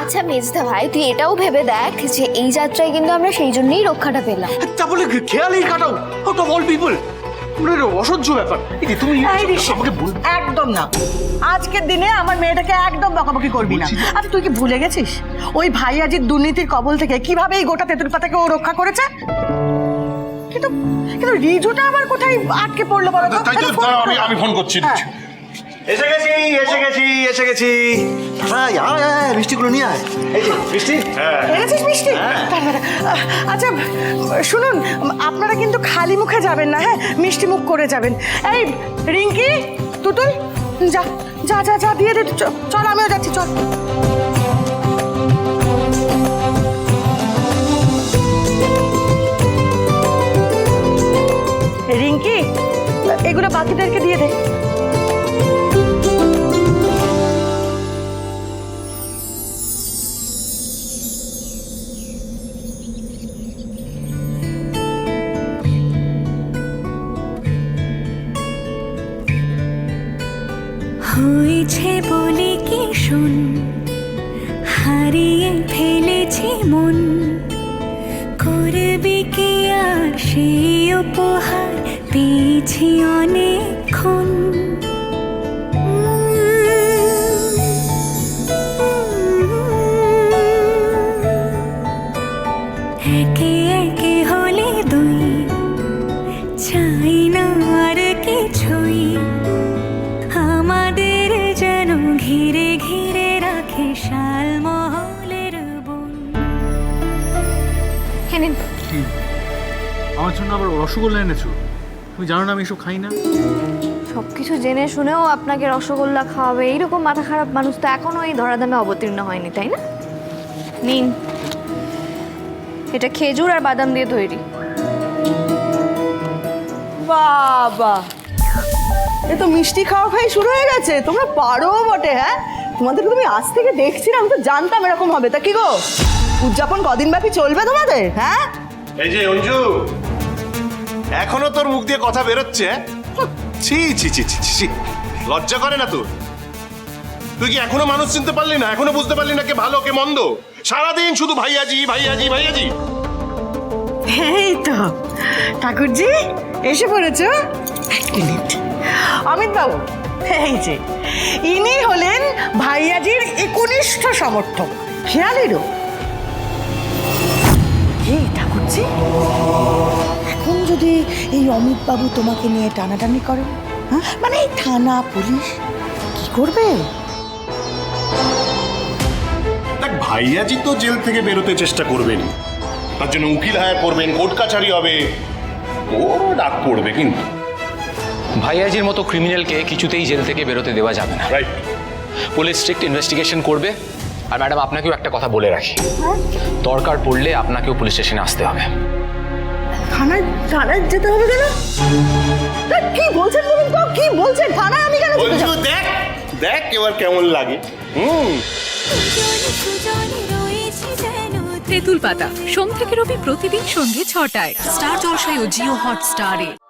আচ্ছা মেজদা ভাই তুই এটাও ভেবে দেখ যে এই যাত্রায় কিন্তু আমরা সেই জন্যই রক্ষাটা পেলাম। তা বলে খেয়ালেই কাটাও? আউট অল পিপল অসহ্য ব্যাপার। তুমি আমাকে বল একদম না। আজকের দিনে আমার মেয়েটাকে একদম বকাবকি করবি না। আচ্ছা তুই কি ভুলে গেছিস? ওই ভাইয়াজির দুর্নীতির কবল থেকে কীভাবে এই গোটা তেঁতুল পাতাকে ও রক্ষা করেছে? কিন্তু কিন্তু রিজুটা আবার কোথায় আটকে পড়ল বলো আমি ফোন করছি হ্যাঁ। এসে গেছি এসে গেছি এসে গেছি। হ্যাঁ আয় আয় মিষ্টিগুলো নিয়ে আয়। এই যে মিষ্টি? হ্যাঁ। এনেছিস মিষ্টি? দাঁড়া, দাঁড়া। আচ্ছা শুনুন আপনারা কিন্তু খালি মুখে যাবেন না হ্যাঁ? মিষ্টি মুখ করে যাবেন। এই রিঙ্কি তুতুল যা যা যা যা দিয়ে দে চ- চল আমিও যাচ্ছি চল। রিঙ্কি এগুলো বাকিদেরকে দিয়ে দে। হয়েছে বলে কি শুন? হারিয়ে ফেলেছি মন। করবে কি আর সেই উপহার পেয়েছি অনেকক্ষণ। একে একে হলে দুই, চাই কিছুই। রাখে শাল মহলের বন। হ্যাঁ নিন। আমার জন্য আবার রসগোল্লা এনেছো? তুমি জানো না আমি এসব খাই না? সবকিছু জেনে শুনেও আপনাকে রসগোল্লা খাওয়াবে এইরকম মাথা খারাপ মানুষ তো এখনও এই ধরাধামে অবতীর্ণ হয়নি তাই না? নিন। এটা খেজুর আর বাদাম দিয়ে তৈরি। বাবা! এ তো মিষ্টি খাওয়া খাই শুরু হয়ে গেছে তোমরা পারো বটে হ্যাঁ? তোমাদের তুমি আজ থেকে দেখছি না আমি তো জানতাম এরকম হবে। তা কি গো? উদযাপন কদিন ব্যাপী চলবে তোমাদের হ্যাঁ? এই যে অঞ্জু এখনও তোর মুখ দিয়ে কথা বেরোচ্ছে হ্যাঁ? ছি ছি ছি ছি ছি, ছি। লজ্জা করে না তোর? তুই কি এখনও মানুষ চিনতে পারলি না? এখনও বুঝতে পারলি না কে ভালো কে মন্দ? সারাদিন শুধু ভাইয়াজি ভাইয়াজি ভাইয়াজি। এই তো ঠাকুরজি এসে পড়েছ? এক মিনিট। অমিত বাবু এই যে, ইনি হলেন ভাইয়াজির একনিষ্ঠ সমর্থক, খেয়ালিরও। এই ঠাকুরজি? এখন যদি এই অমিত বাবু তোমাকে নিয়ে টানাটানি করে হ্যাঁ? মানে এই থানা, পুলিশ, কি করবে? দেখ, ভাইয়াজি তো জেল থেকে বেরোতে চেষ্টা করবেন তার জন্য উকিল হায়ার করবেন, কোর্ট কাছারি হবে। ও ডাক পড়বে কিন্তু। ভাইয়াজির মতো ক্রিমিনালকে কিছুতেই জেল থেকে বেরোতে দেওয়া যাবে না। রাইট পুলিশ স্ট্রিক্ট ইনভেস্টিগেশন করবে। আর ম্যাডাম আপনাকেও একটা কথা বলে রাখি। দরকার পড়লে আপনাকেও পুলিশ স্টেশনে আসতে হবে। থানায় থানায় যেতে হবে কেন? তা কি বলছেন বলুন তো? কি বলছেন? থানায় আমি কেন যেতে অঞ্জু যাব? দেখ দেখ এবার কেমন লাগে। হুম। সুজনে সুজনে রয়েছে যেন তেঁতুল পাতা সোম থেকে রবি প্রতিদিন সন্ধ্যে ছটায়। স্টার জলসায় ও জিও হটস্টারে।